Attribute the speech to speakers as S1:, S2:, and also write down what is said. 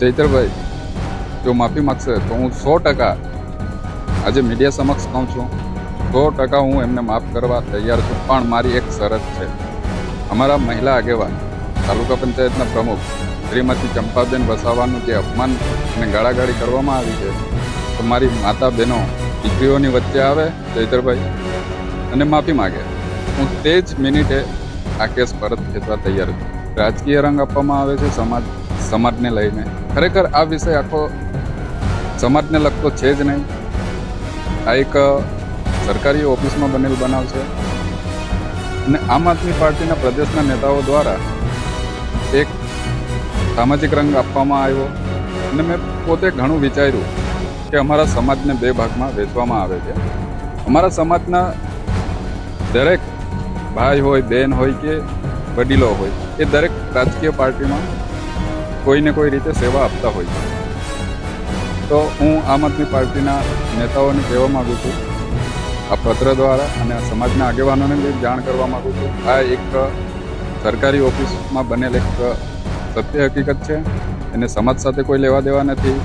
S1: ચૈતરભાઈ જો માફી માગશે તો હું સો ટકા આજે મીડિયા સમક્ષ કહું છું. સો ટકા હું એમને માફ કરવા તૈયાર છું. પણ મારી એક શરત છે. અમારા મહિલા આગેવાન, તાલુકા પંચાયતના પ્રમુખ, શ્રીમતી ચંપાબેન વસાવાનું જે અપમાન અને ગાળાગાળી કરવામાં આવી છે, તો મારી માતા બહેનો દીકરીઓની વચ્ચે આવે ચૈતરભાઈ અને માફી માગે. હું તે જ મિનિટે આ કેસ પરત ખેંચવા તૈયાર છું. રાજકીય રંગ આપવામાં આવે છે, સમાજ સમાજને લઈને. ખરેખર આ વિષય આખો સમાજને લગતો છે જ નહીં. આ એક સરકારી ઓફિસમાં બનેલ બનાવ છે. અને આમ આદમી પાર્ટીના પ્રદેશના નેતાઓ દ્વારા એક સામાજિક રંગ આપવામાં આવ્યો. અને મેં પોતે ઘણું વિચાર્યું કે અમારા સમાજને બે ભાગમાં વેચવામાં આવે છે. અમારા સમાજના દરેક ભાઈ હોય બહેન હોય કે વડીલો હોય, એ દરેક રાજકીય પાર્ટીમાં કોઈને કોઈ રીતે સેવા આપતા હોય છે. તો હું આમ આદમી પાર્ટીના નેતાઓને કહેવા માગું છું, આ પત્ર દ્વારા અને સમાજના આગેવાનોને બી જાણ કરવા માગું છું. આ એક સરકારી ઓફિસમાં બનેલ એક સત્ય હકીકત છે. એને સમાજ સાથે કોઈ લેવા દેવા નથી.